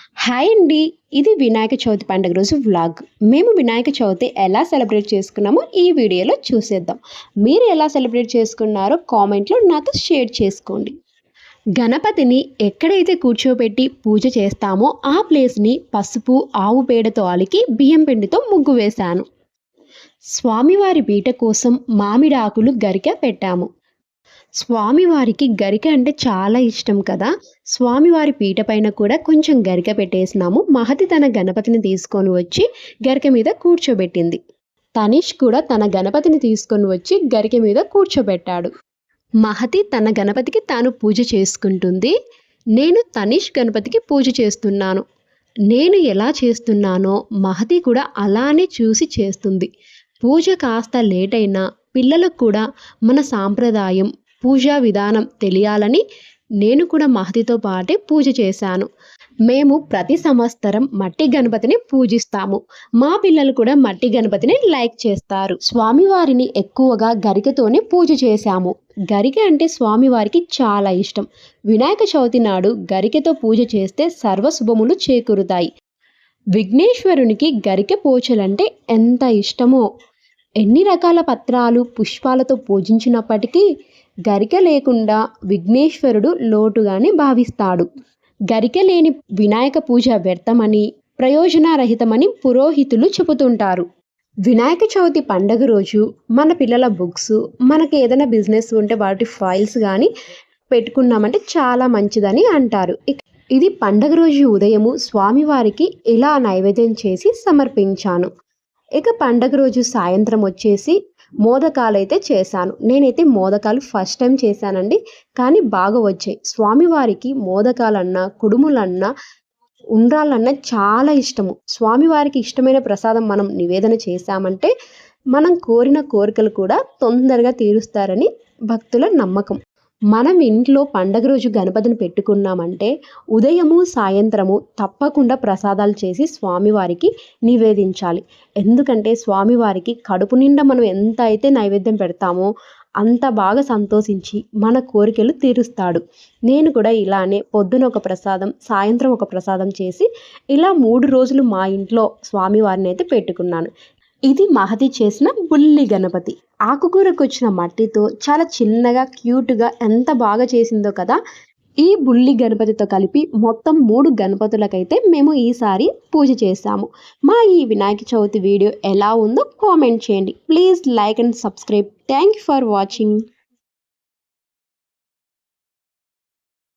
Hi అండి. ఇది వినాయక చవితి పండుగ రోజు వ్లాగ్. మేము వినాయక చవితి ఎలా సెలబ్రేట్ చేసుకున్నామో ఈ వీడియోలో చూసేద్దాం. మీరు ఎలా సెలబ్రేట్ చేసుకున్నారో కామెంట్లో నాతో షేర్ చేసుకోండి. గణపతిని ఎక్కడైతే కూర్చోబెట్టి పూజ చేస్తామో ఆ ప్లేస్ని పసుపు ఆవు పేడతో అలికి బియ్యం పిండితో ముగ్గు వేశాను. స్వామివారి పీట కోసం మామిడి ఆకులు గరిక పెట్టాము. స్వామివారికి గరిక అంటే చాలా ఇష్టం కదా. స్వామివారి పీట పైన కూడా కొంచెం గరిక పెట్టేసినాము. మహతి తన గణపతిని తీసుకొని వచ్చి గరిక మీద కూర్చోబెట్టింది. తనీష్ కూడా తన గణపతిని తీసుకొని వచ్చి గరిక మీద కూర్చోబెట్టాడు. మహతి తన గణపతికి తాను పూజ చేసుకుంటుంది. నేను తనీష్ గణపతికి పూజ చేస్తున్నాను. నేను ఎలా చేస్తున్నానో మహతి కూడా అలానే చూసి చేస్తుంది. పూజ కాస్త లేట్ అయినా పిల్లలకు కూడా మన సాంప్రదాయం పూజా విధానం తెలియాలని నేను కూడా మహతితో పాటే పూజ చేశాను. మేము ప్రతి సంవత్సరం మట్టి గణపతిని పూజిస్తాము. మా పిల్లలు కూడా మట్టి గణపతిని లైక్ చేస్తారు. స్వామివారిని ఎక్కువగా గరికతోనే పూజ చేశాము. గరిక అంటే స్వామివారికి చాలా ఇష్టం. వినాయక చవితి నాడు గరికతో పూజ చేస్తే సర్వశుభములు చేకూరుతాయి. విఘ్నేశ్వరునికి గరిక పోచలంటే ఎంత ఇష్టమో! ఎన్ని రకాల పత్రాలు పుష్పాలతో పూజించినప్పటికీ గరిక లేకుండా విఘ్నేశ్వరుడు లోటుగానే భావిస్తాడు. గరిక లేని వినాయక పూజ వ్యర్థమని ప్రయోజనరహితమని పురోహితులు చెబుతుంటారు. వినాయక చవితి పండగ రోజు మన పిల్లల బుక్స్ మనకి ఏదైనా బిజినెస్ ఉంటే వాటి ఫైల్స్ కానీ పెట్టుకున్నామంటే చాలా మంచిదని అంటారు. ఇది పండగ రోజు ఉదయము స్వామివారికి ఇలా నైవేద్యం చేసి సమర్పించాను. ఇక పండగ రోజు సాయంత్రం వచ్చేసి మోదకాలు అయితే చేశాను. నేనైతే మోదకాలు ఫస్ట్ టైం చేశానండి. కానీ బాగా వచ్చాయి. స్వామివారికి మోదకాలన్నా కుడుములన్నా ఉండ్రాలన్నా చాలా ఇష్టము. స్వామివారికి ఇష్టమైన ప్రసాదం మనం నివేదన చేశామంటే మనం కోరిన కోరికలు కూడా తొందరగా తీరుస్తారని భక్తుల నమ్మకం. మనం ఇంట్లో పండగ రోజు గణపతిని పెట్టుకున్నామంటే ఉదయము సాయంత్రము తప్పకుండా ప్రసాదాలు చేసి స్వామివారికి నివేదించాలి. ఎందుకంటే స్వామివారికి కడుపు నిండా మనం ఎంత అయితే నైవేద్యం పెడతామో అంత బాగా సంతోషించి మన కోరికలు తీరుస్తాడు. నేను కూడా ఇలానే పొద్దున ఒక ప్రసాదం సాయంత్రం ఒక ప్రసాదం చేసి ఇలా మూడు రోజులు మా ఇంట్లో స్వామివారిని అయితే పెట్టుకున్నాను. ఇది మహతి చేసిన బుల్లి గణపతి. ఆకుకూరకు వచ్చిన మట్టితో చాలా చిన్నగా క్యూట్గా ఎంత బాగా చేసిందో కదా ఈ బుల్లి గణపతితో కలిపి మొత్తం మూడు గణపతులకైతే మేము ఈసారి పూజ చేశాము. మా ఈ వినాయక చవితి వీడియో ఎలా ఉందో కామెంట్ చేయండి. Please like and subscribe. Thank you for watching.